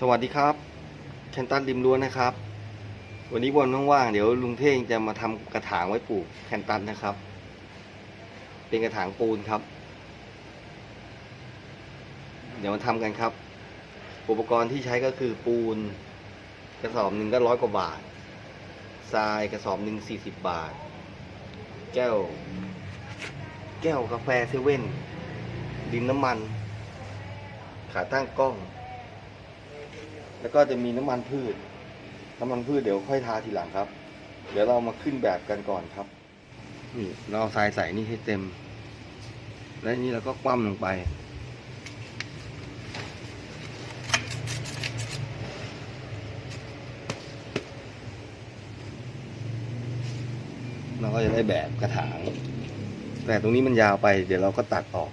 สวัสดีครับแคนตันริมรั้วนะครับ วันนี้วันว่างๆเดี๋ยวลุงเท่งจะมาทำกระถางไว้ปลูกแคนตันนะครับ เป็นกระถางปูนครับ เดี๋ยวมาทำกันครับ อุปกรณ์ที่ใช้ก็คือปูน กระสอบหนึ่งก็ร้อยกว่าบาททรายกระสอบหนึ่งสี่สิบบาท แก้ว แก้วกาแฟเซเว่นดินน้ำมัน ขาตั้งกล้อง แล้วก็จะมีน้ำมันพืช น้ำมันพืชเดี๋ยวค่อยทาทีหลังครับ เดี๋ยวเรามาขึ้นแบบกันก่อนครับ นี่เราเอาทรายใส่นี่ให้เต็ม และนี่เราก็คว่ำลงไป เราก็จะได้แบบกระถาง แต่ตรงนี้มันยาวไป เดี๋ยวเราก็ตัดออก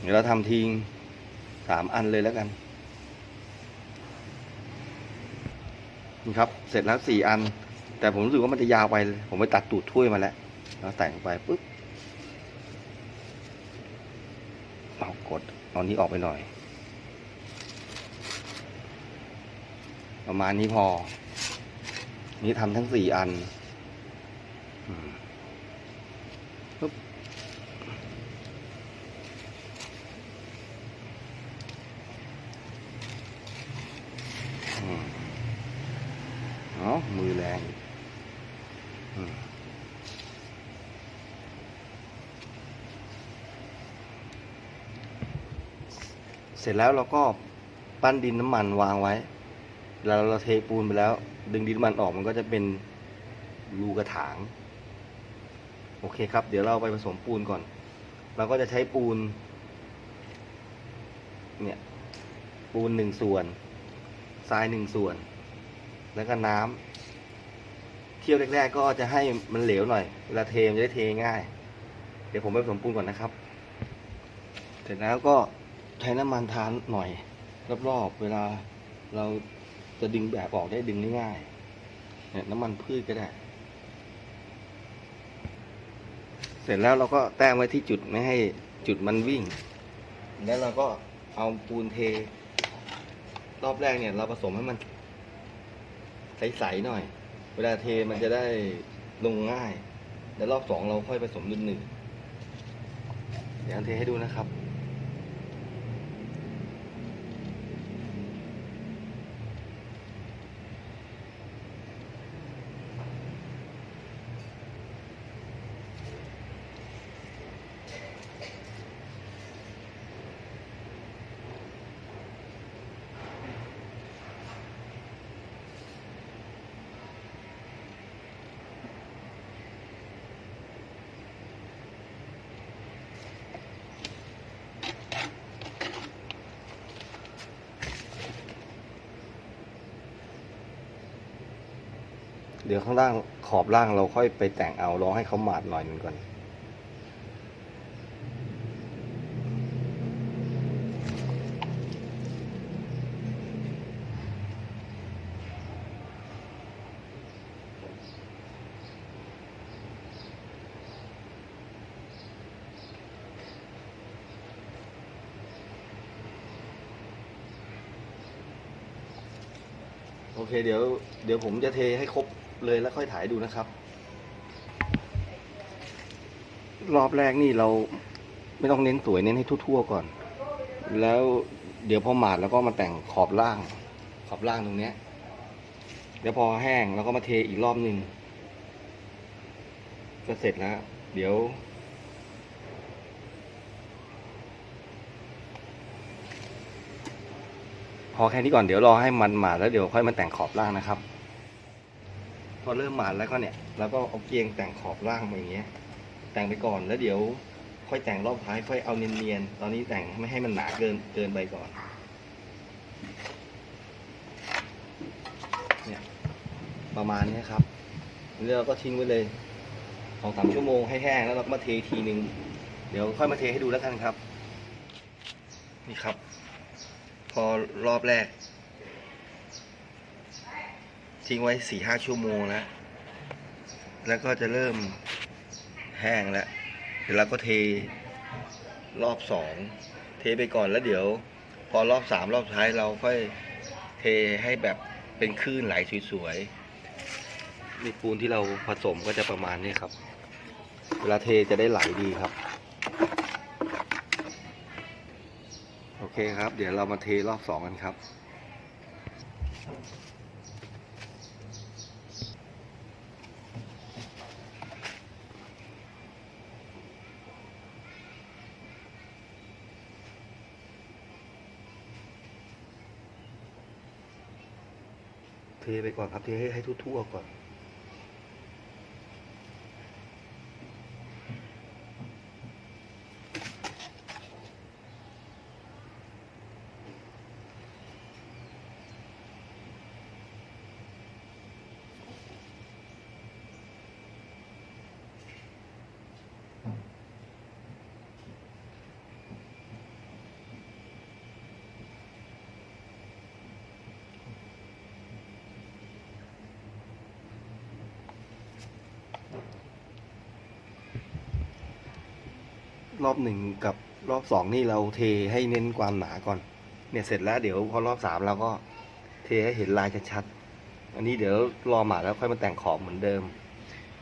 เดี๋ยวเราทำทิ้งสามอันเลยแล้วกัน นี่ครับ เสร็จแล้วสี่อัน แต่ผมรู้สึกว่ามันจะยาวไป ผมไปตัดตูดถ้วยมาแล้วแล้วแต่งไปปุ๊บเอากดเอานี้ออกไปหน่อย ประมาณนี้พอ นี่ทำทั้งสี่อัน อืมปุ๊บอืม เนาะมือแรงเสร็จแล้วเราก็ปั้นดินน้ำมันวางไว้ แล้วเราเทปูนไปแล้ว ดึงดินน้ำมันออกมันก็จะเป็นรูกระถาง โอเคครับ เดี๋ยวเราไปผสมปูนก่อน เราก็จะใช้ปูน เนี่ย ปูนหนึ่งส่วน ทรายหนึ่งส่วน แล้วก็น้ำเที่ยวแรกๆ ก็จะให้มันเหลวหน่อยเวลาเทมันจะได้เทง่าย เดี๋ยวผมไปผสมปูนก่อนนะครับ เสร็จแล้วก็ใช้น้ำมันทานหน่อย รอบๆเวลาเราจะดึงแบบออกได้ดึงง่ายๆเนี่ยน้ำมันพืชก็ได้ เสร็จแล้วเราก็แต้มไว้ที่จุดไม่ให้จุดมันวิ่ง แล้วเราก็เอาปูนเท รอบแรกเนี่ย เราผสมให้มัน ใสๆหน่อย เวลาเทมันจะได้ลงง่าย แล้วรอบสองเราค่อยผสมรุ่นหนึ่งเดี๋ยวเทให้ดูนะครับ เดี๋ยวข้างล่างขอบล่างเราค่อยไปแต่งเอารอให้เขาหมาดหน่อยหนึ่งก่อนโอเคเดี๋ยวเดี๋ยวผมจะเทให้ครบ เลยแล้วค่อยถ่ายดูนะครับ รอบแรกนี่เราไม่ต้องเน้นสวยเน้นให้ทั่วๆก่อน แล้วเดี๋ยวพอหมาดแล้วก็มาแต่งขอบล่าง ขอบล่างตรงเนี้ย เดี๋ยวพอแห้งแล้วก็มาเทอีกรอบหนึ่งก็เสร็จแล้ว เดี๋ยว พอแค่นี้ก่อนเดี๋ยวรอให้มันหมาดแล้วเดี๋ยวค่อยมาแต่งขอบล่างนะครับ พอเริ่มหมาดแล้วก็เนี่ยเราก็เอาเกียงแต่งขอบล่างมาอย่างเงี้ย แต่งไปก่อนแล้วเดี๋ยว ค่อยแต่งรอบท้ายค่อยเอาเนียนๆตอนนี้แต่งไม่ให้มันหนาเกินเกินไปก่อนเนี่ยประมาณนี้ครับแล้วเราก็ทิ้งไว้เลยสองสามชั่วโมงให้แห้งแล้วเราก็มาเททีหนึ่งเดี๋ยวค่อยมาเทให้ดูแล้วกันครับ นี่ครับ พอรอบแรก ทิ้งไว้สี่ห้าชั่วโมงแล้ว แล้วก็จะเริ่มแห้งแล้ว เดี๋ยวเราก็เทรอบสองเทไปก่อนแล้วเดี๋ยว พอรอบสามรอบสุดท้ายเราค่อยเทให้แบบเป็นคลื่นไหลสวยๆนี่ปูนที่เราผสมก็จะประมาณนี้ครับ เวลาเทจะได้ไหลดีครับ โอเคครับ เดี๋ยวเรามาเทรอบสองกันครับ ไปก่อนครับเทให้ให้ทั่วๆก่อน รอบหนึ่งกับรอบสองนี่เราเทให้เน้นความหนาก่อน เนี่ยเสร็จแล้วเดี๋ยวพอรอบสามเราก็เทให้เห็นลายชัดๆอันนี้เดี๋ยวรอหมาแล้วค่อยมาแต่งขอบเหมือนเดิม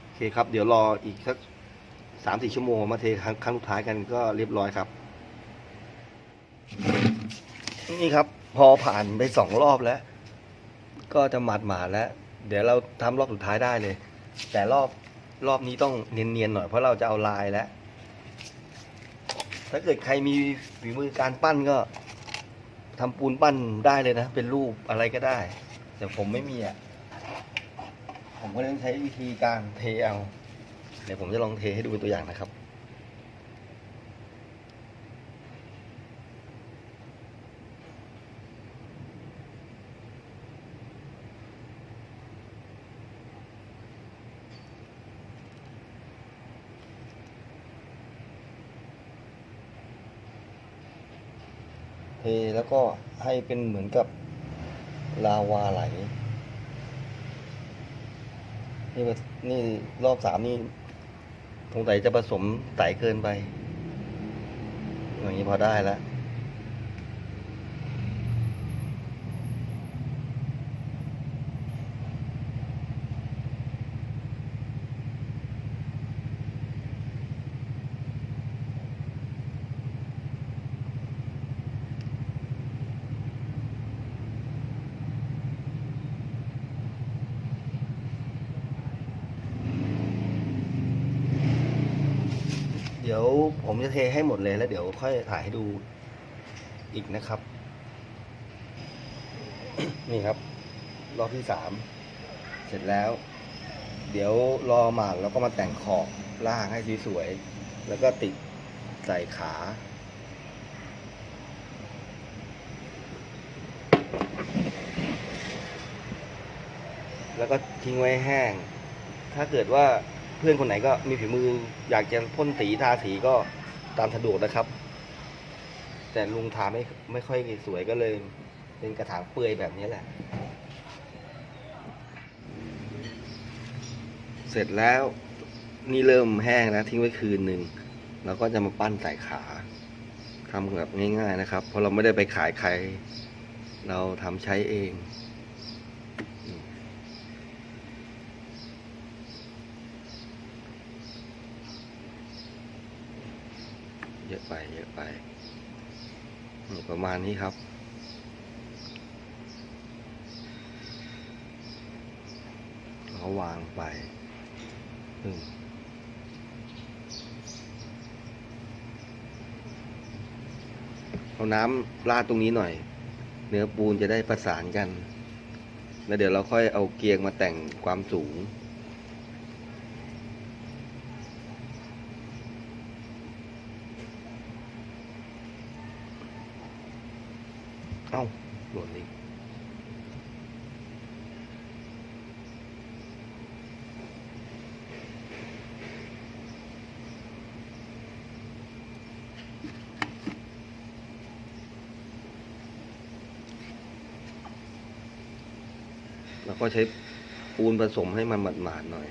โอเคครับ เดี๋ยวรออีกสักสามสี่ชั่วโมงมาเทครั้งครั้งสุดท้ายกันก็เรียบร้อยครับ นี่ครับ พอผ่านไปสองรอบแล้ว ก็จะหมาดหมาดแล้ว เดี๋ยวเราทำรอบสุดท้ายได้เลย แต่รอบรอบนี้ต้องเนียนๆหน่อยเพราะเราจะเอาลายแล้ว ถ้าเกิดใครมีฝีมือการปั้นก็ทำปูนปั้นได้เลยนะ เป็นรูปอะไรก็ได้ แต่ผมไม่มีอะ ผมก็เลยต้องใช้วิธีการเทเอา เดี๋ยวผมจะลองเทให้ดูเป็นตัวอย่างนะครับ เทแล้วก็ให้เป็นเหมือนกับลาวาไหล นี่นนี่รอบสามนี่สงสัยจะผสมไตเกินไป อย่างนี้พอได้แล้ว เดี๋ยวผมจะเทให้หมดเลยแล้วเดี๋ยวค่อยถ่ายให้ดูอีกนะครับ นี่ครับ รอบที่สามเสร็จแล้ว เดี๋ยวรอหมากแล้วก็มาแต่งขอบล่างให้สวยๆแล้วก็ติดใส่ขาแล้วก็ทิ้งไว้แห้ง ถ้าเกิดว่า เพื่อนคนไหนก็มีฝีมืออยากจะพ่นสีทาสีก็ตามสะดวกนะครับ แต่ลุงทาไม่ไม่ค่อยสวยก็เลย เป็นกระถางเปลือยแบบนี้แหละ เสร็จแล้วนี่เริ่มแห้งแล้วทิ้งไว้คืนหนึ่งเราก็จะมาปั้นใส่ขาทำแบบง่าย ๆนะครับ เพราะเราไม่ได้ไปขายใคร เราทำใช้เอง เยอะไปเยอะไปนี่ประมาณนี้ครับเขาวางไปอืมเอาน้ำราดตรงนี้หน่อย เนื้อปูนจะได้ประสานกัน แล้วเดี๋ยวเราค่อยเอาเกียงมาแต่งความสูง แล้วก็ใช้ปูนผสมให้มันหมาดๆหน่อย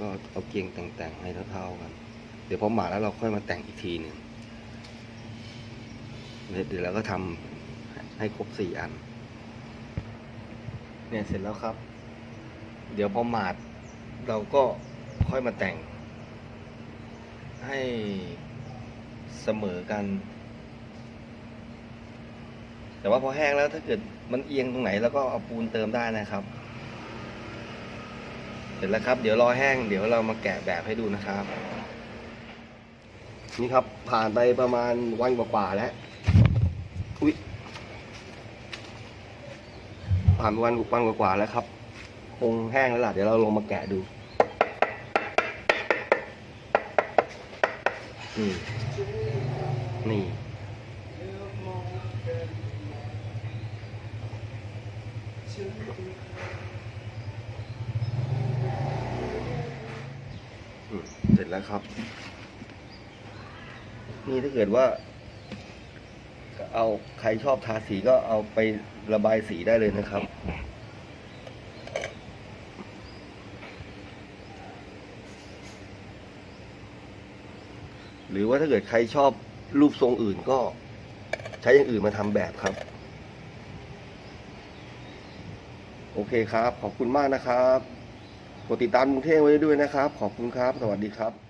ก็เอาเกียงแต่งๆให้เท่าๆกัน เดี๋ยวพอหมาแล้วเราค่อยมาแต่งอีกทีหนึ่งเดี๋ยวเราก็ทำให้ครบสี่อัน เนี่ยเสร็จแล้วครับ เดี๋ยวพอหมาด เราก็ค่อยมาแต่ง ให้เสมอกัน แต่ว่าพอแห้งแล้วถ้าเกิดมันเอียงตรงไหนแล้วก็เอาปูนเติมได้นะครับ เสร็จแล้วครับ เดี๋ยวรอแห้ง เดี๋ยวเรามาแกะแบบให้ดูนะครับ นี่ครับ ผ่านไปประมาณวันกว่าๆแล้วอุ้ยผ่านไปวันวันกว่าๆแล้วครับคงแห้งแล้วล่ะเดี๋ยวเราลงมาแกะดูนี่นี่เสร็จแล้วครับ นี่ถ้าเกิดว่าเอาใครชอบทาสีก็เอาไประบายสีได้เลยนะครับ หรือว่าถ้าเกิดใครชอบรูปทรงอื่นก็ใช้อย่างอื่นมาทำแบบครับ โอเคครับ ขอบคุณมากนะครับ กดติดตามกรุงเทพไว้ด้วยนะครับ ขอบคุณครับ สวัสดีครับ